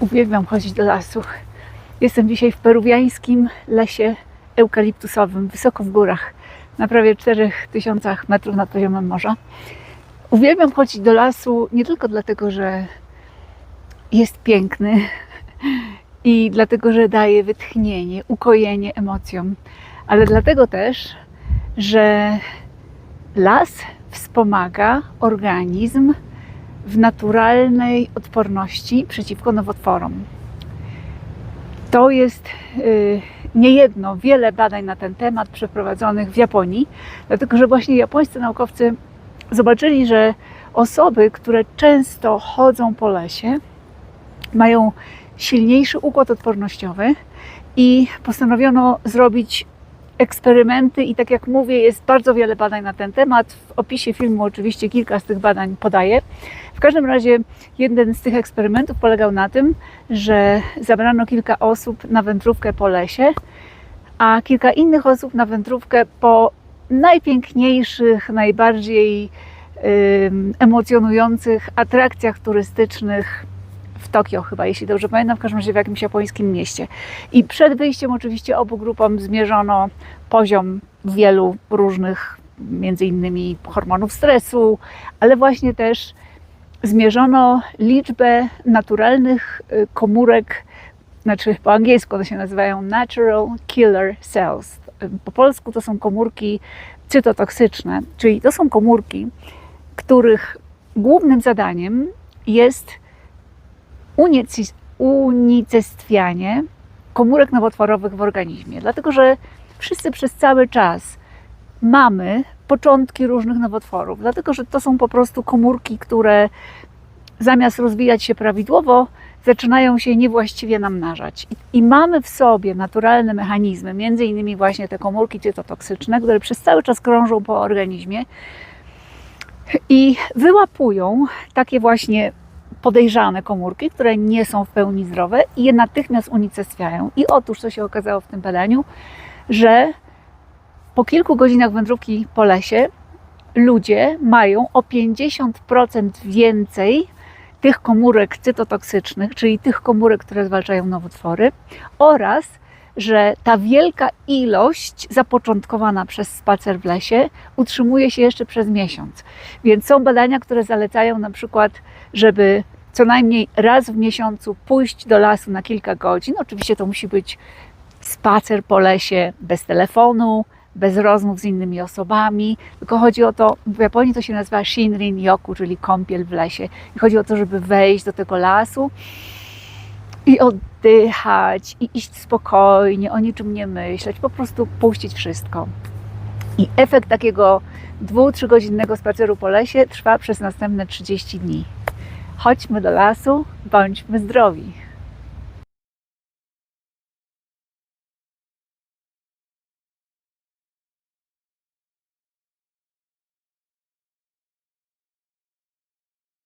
Uwielbiam chodzić do lasu. Jestem dzisiaj w peruwiańskim lesie eukaliptusowym, wysoko w górach, na prawie 4000 metrów nad poziomem morza. Uwielbiam chodzić do lasu nie tylko dlatego, że jest piękny i dlatego, że daje wytchnienie, ukojenie emocjom, ale dlatego też, że las wspomaga organizm w naturalnej odporności przeciwko nowotworom. To jest y, niejedno, wiele badań na ten temat przeprowadzonych w Japonii, dlatego że właśnie japońscy naukowcy zobaczyli, że osoby, które często chodzą po lesie, mają silniejszy układ odpornościowy i postanowiono zrobić eksperymenty i tak jak mówię, jest bardzo wiele badań na ten temat. W opisie filmu oczywiście kilka z tych badań podaję. W każdym razie jeden z tych eksperymentów polegał na tym, że zabrano kilka osób na wędrówkę po lesie, a kilka innych osób na wędrówkę po najpiękniejszych, najbardziej ym, emocjonujących atrakcjach turystycznych Tokio chyba, jeśli dobrze pamiętam, w każdym razie w jakimś japońskim mieście. I przed wyjściem oczywiście obu grupom zmierzono poziom wielu różnych, między innymi hormonów stresu, ale właśnie też zmierzono liczbę naturalnych y, komórek, znaczy po angielsku one się nazywają Natural Killer Cells. Po polsku to są komórki cytotoksyczne, czyli to są komórki, których głównym zadaniem jest unicestwianie komórek nowotworowych w organizmie. Dlatego, że wszyscy przez cały czas mamy początki różnych nowotworów. Dlatego, że to są po prostu komórki, które zamiast rozwijać się prawidłowo, zaczynają się niewłaściwie namnażać. I, mamy w sobie naturalne mechanizmy, między innymi właśnie te komórki cytotoksyczne, które przez cały czas krążą po organizmie i wyłapują takie właśnie podejrzane komórki, które nie są w pełni zdrowe i je natychmiast unicestwiają. I otóż, co się okazało w tym badaniu, że po kilku godzinach wędrówki po lesie ludzie mają o 50% więcej tych komórek cytotoksycznych, czyli tych komórek, które zwalczają nowotwory, oraz że ta wielka ilość zapoczątkowana przez spacer w lesie utrzymuje się jeszcze przez miesiąc. Więc są badania, które zalecają na przykład, żeby co najmniej raz w miesiącu pójść do lasu na kilka godzin. Oczywiście to musi być spacer po lesie bez telefonu, bez rozmów z innymi osobami, tylko chodzi o to, w Japonii to się nazywa Shinrin Yoku, czyli kąpiel w lesie. I chodzi o to, żeby wejść do tego lasu i oddychać, i iść spokojnie, o niczym nie myśleć, po prostu puścić wszystko. I efekt takiego dwu, trzygodzinnego spaceru po lesie trwa przez następne 30 dni. Chodźmy do lasu, bądźmy zdrowi.